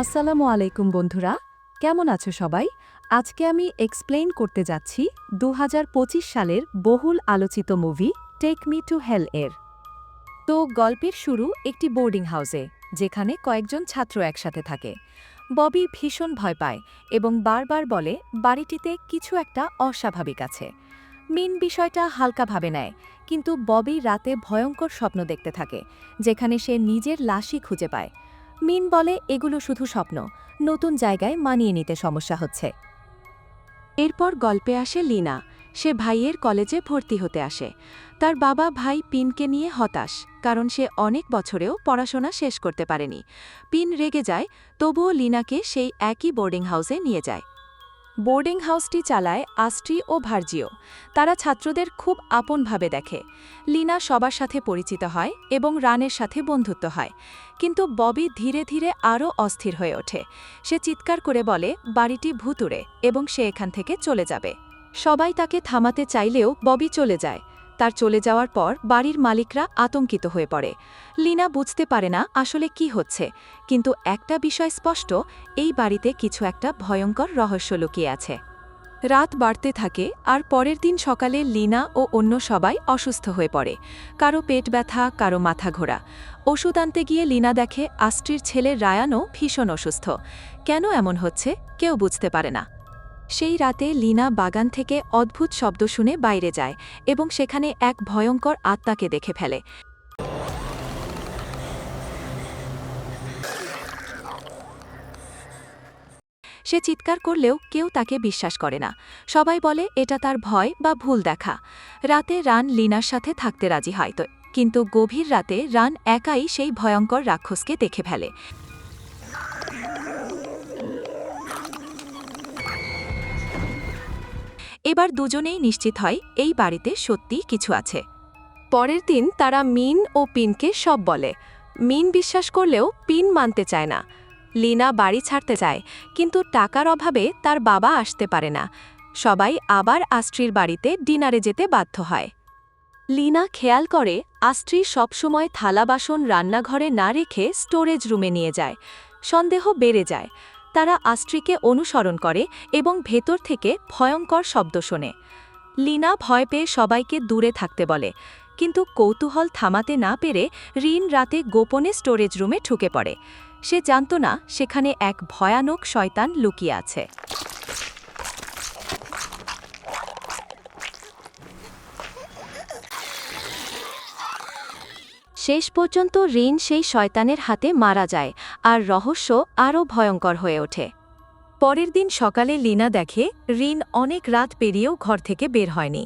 আসসালামু আলাইকুম বন্ধুরা, কেমন আছো সবাই? আজকে আমি এক্সপ্লেইন করতে যাচ্ছি দু হাজার পঁচিশ সালের বহুল আলোচিত movie take me to hell এর। তো গল্পের শুরু একটি বোর্ডিং হাউসে যেখানে কয়েকজন ছাত্র একসাথে থাকে। ববি ভীষণ ভয় পায় এবং বারবার বলে, বাড়িটিতে কিছু একটা অস্বাভাবিক আছে। মিন বিষয়টা হালকাভাবে নেয়, কিন্তু ববি রাতে ভয়ঙ্কর স্বপ্ন দেখতে থাকে, যেখানে সে নিজের লাশই খুঁজে পায়। মিন বলে, এগুলো শুধু স্বপ্ন। নতুন জায়গায় মানিয়ে নিতে সমস্যা হচ্ছে। এরপর গল্পে আসে লীনা। সে ভাইয়ের কলেজে ভর্তি হতে আসে। তার বাবা ভাই পিনকে নিয়ে হতাশ, কারণ সে অনেক বছরেও পড়াশোনা শেষ করতে পারেনি। পিন রেগে যায়, তবুও লিনাকে সেই একই বোর্ডিং হাউসে নিয়ে যায়। বোর্ডিং হাউসটি চালায় আস্ট্রি ও ভার্জিও। তারা ছাত্রদের খুব আপনভাবে দেখে। লিনা সবার সাথে পরিচিত হয় এবং রানের সাথে বন্ধুত্ব হয়। কিন্তু ববি ধীরে ধীরে আরও অস্থির হয়ে ওঠে। সে চিৎকার করে বলে, বাড়িটি ভুতুড়ে এবং সে এখান থেকে চলে যাবে। সবাই তাকে থামাতে চাইলেও ববি চলে যায়। তার চলে যাওয়ার পর বাড়ির মালিকরা আতঙ্কিত হয়ে পড়ে। লিনা বুঝতে পারে না আসলে কি হচ্ছে, কিন্তু একটা বিষয় স্পষ্ট, এই বাড়িতে কিছু একটা ভয়ঙ্কর রহস্য লুকিয়ে আছে। রাত বাড়তে থাকে আর পরের দিন সকালে লিনা ও অন্য সবাই অসুস্থ হয়ে পড়ে। কারও পেট ব্যথা, কারও মাথা ঘোরা। ওষুধ আনতে গিয়ে লিনা দেখে আস্ট্রির ছেলে রায়ানও ভীষণ অসুস্থ। কেন এমন হচ্ছে, কেউ বুঝতে পারে না। সেই রাতে লিনা বাগান থেকে অদ্ভুত শব্দ শুনে বাইরে যায় এবং সেখানে এক ভয়ঙ্কর আত্মাকে দেখে ফেলে। সে চিৎকার করলেও কেউ তাকে বিশ্বাস করে না। সবাই বলে, এটা তার ভয় বা ভুল দেখা। রাতে রান লিনার সাথে থাকতে রাজি হয়। তো, কিন্তু গভীর রাতে রান একাই সেই ভয়ঙ্কর রাক্ষসকে দেখে ফেলে। এবার দুজনেই নিশ্চিত হয় এই বাড়িতে সত্যিই কিছু আছে। পরের দিন তারা মিন ও পিনকে সব বলে। মিন বিশ্বাস করলেও পিন মানতে চায় না। লিনা বাড়ি ছাড়তে চায় কিন্তু টাকার অভাবে তার বাবা আসতে পারে না। সবাই আবার আস্ট্রির বাড়িতে ডিনারে যেতে বাধ্য হয়। লিনা খেয়াল করে আস্ট্রি সবসময় থালা বাসন রান্নাঘরে না রেখে স্টোরেজ রুমে নিয়ে যায়। সন্দেহ বেড়ে যায়। তারা আস্ট্রিকে অনুসরণ করে এবং ভেতর থেকে ভয়ঙ্কর শব্দ শোনে। লিনা ভয় পেয়ে সবাইকে দূরে থাকতে বলে, কিন্তু কৌতূহল থামাতে না পেরে রিন রাতে গোপনে স্টোরেজ রুমে ঠুকে পড়ে। সে জানত না সেখানে এক ভয়ানক শয়তান লুকিয়ে আছে। শেষ পর্যন্ত রিন সেই শয়তানের হাতে মারা যায়, আর রহস্য আরও ভয়ঙ্কর হয়ে ওঠে। পরের দিন সকালে লিনা দেখে রিন অনেক রাত পেরিয়েও ঘর থেকে বের হয়নি।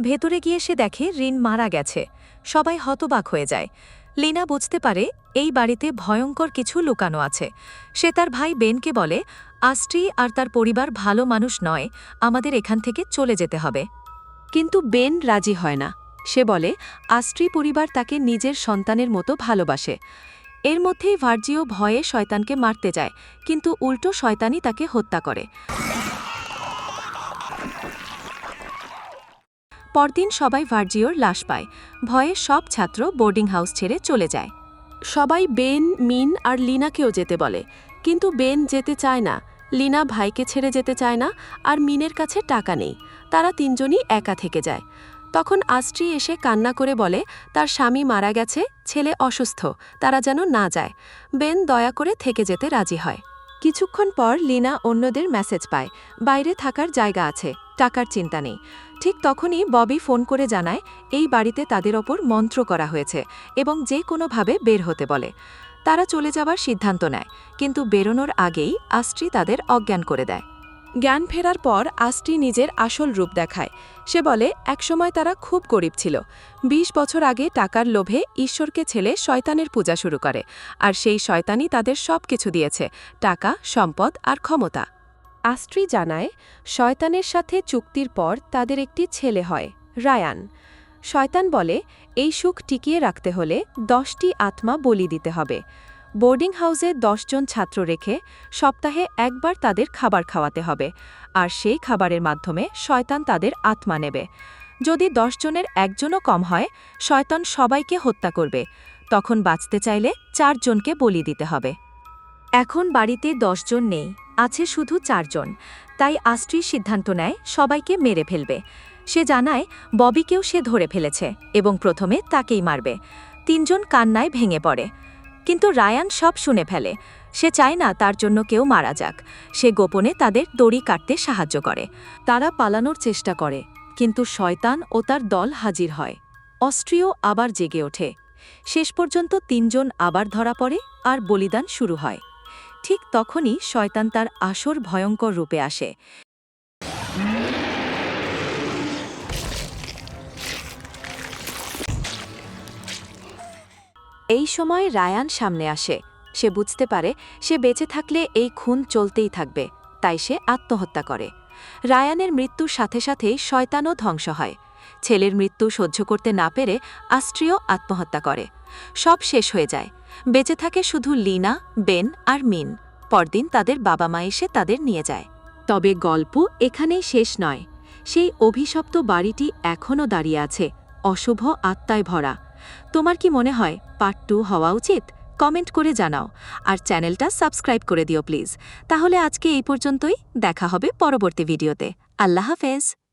ভেতরে গিয়ে সে দেখে রিন মারা গেছে। সবাই হতবাক হয়ে যায়। লিনা বুঝতে পারে এই বাড়িতে ভয়ঙ্কর কিছু লুকানো আছে। সে তার ভাই বেনকে বলে আস্ট্রি আর তার পরিবার ভালো মানুষ নয়, আমাদের এখান থেকে চলে যেতে হবে। কিন্তু বেন রাজি হয় না। সে বলে আস্ট্রি পরিবার তাকে নিজের সন্তানের মতো ভালোবাসে। এর মধ্যেই ভার্জিও ভয়ে শয়তানকে মারতে যায়, কিন্তু উল্টো শয়তানই তাকে হত্যা করে। পরদিন সবাই ভার্জিওর লাশ পায়। ভয়ে সব ছাত্র বোর্ডিং হাউস ছেড়ে চলে যায়। সবাই বেন, মিন আর লিনাকেও যেতে বলে। কিন্তু বেন যেতে চায় না, লিনা ভাইকে ছেড়ে যেতে চায় না আর মিনের কাছে টাকা নেই। তারা তিনজনই একা থেকে যায়। তখন আস্ট্রি এসে কান্না করে বলে, তার স্বামী মারা গেছে, ছেলে অসুস্থ, তারা যেন না যায়। বেন দয়া করে থেকে যেতে রাজি হয়। কিছুক্ষণ পর লিনা অন্যদের মেসেজ পায়, বাইরে থাকার জায়গা আছে, টাকার চিন্তা নেই। ঠিক তখনই ববি ফোন করে জানায়, এই বাড়িতে তাদের ওপর মন্ত্র করা হয়েছে এবং যে কোনোভাবে বের হতে বলে। তারা চলে যাবার সিদ্ধান্ত নেয়, কিন্তু বেরোনোর আগেই আস্ট্রি তাদের অজ্ঞান করে দেয়। জ্ঞান ফেরার পর আস্ট্রি নিজের আসল রূপ দেখায়। সে বলে, একসময় তারা খুব গরিব ছিল। ২০ বছর আগে টাকার লোভে ঈশ্বরকে ছেলে শয়তানের পূজা শুরু করে, আর সেই শয়তানই তাদের সব কিছু দিয়েছে, টাকা, সম্পদ আর ক্ষমতা। আস্ট্রি জানায়, শয়তানের সাথে চুক্তির পর তাদের একটি ছেলে হয়, রায়ান। শয়তান বলে, এই সুখ টিকিয়ে রাখতে হলে দশটি আত্মা বলি দিতে হবে। বোর্ডিং হাউসে জন ছাত্র রেখে সপ্তাহে একবার তাদের খাবার খাওয়াতে হবে, আর সেই খাবারের মাধ্যমে শয়তান তাদের আত্মা নেবে। যদি জনের একজনও কম হয়, শয়তান সবাইকে হত্যা করবে। তখন বাঁচতে চাইলে চারজনকে বলি দিতে হবে। এখন বাড়িতে দশজন নেই, আছে শুধু চারজন। তাই আস্ট্রি সিদ্ধান্ত নেয়, সবাইকে মেরে ফেলবে। সে জানায়, ববিকেও সে ধরে ফেলেছে এবং প্রথমে তাকেই মারবে। তিনজন কান্নায় ভেঙে পড়ে। কিন্তু রায়ান সব শুনে ফেলে। সে চায় না তার জন্য কেউ মারা যাক। সে গোপনে তাদের দড়ি কাটতে সাহায্য করে। তারা পালানোর চেষ্টা করে, কিন্তু শয়তান ও তার দল হাজির হয়। অস্ট্রিয় আবার জেগে ওঠে। শেষ পর্যন্ত তিনজন আবার ধরা পড়ে আর বলিদান শুরু হয়। ঠিক তখনই শয়তান তার আসর ভয়ঙ্কর রূপে আসে। এই সময় রায়ান সামনে আসে। সে বুঝতে পারে, সে বেঁচে থাকলে এই খুন চলতেই থাকবে, তাই সে আত্মহত্যা করে। রায়ানের মৃত্যুর সাথে সাথেই শয়তানও ধ্বংস হয়। ছেলের মৃত্যু সহ্য করতে না পেরে আস্ট্রিয় আত্মহত্যা করে। সব শেষ হয়ে যায়। বেঁচে থাকে শুধু লিনা, বেন আর মিন। পরদিন তাদের বাবা মা এসে তাদের নিয়ে যায়। তবে গল্প এখানেই শেষ নয়। সেই অভিশপ্ত বাড়িটি এখনও দাঁড়িয়ে আছে, অশুভ আত্মায় ভরা। তোমার কি মনে হয় পার্ট টু হওয়া উচিত? কমেন্ট করে জানাও। আর চ্যানেলটা সাবস্ক্রাইব করে দিও প্লিজ তাহলে আজকে এই পর্যন্তই। দেখা হবে পরবর্তী ভিডিওতে আল্লাহ হাফেজ।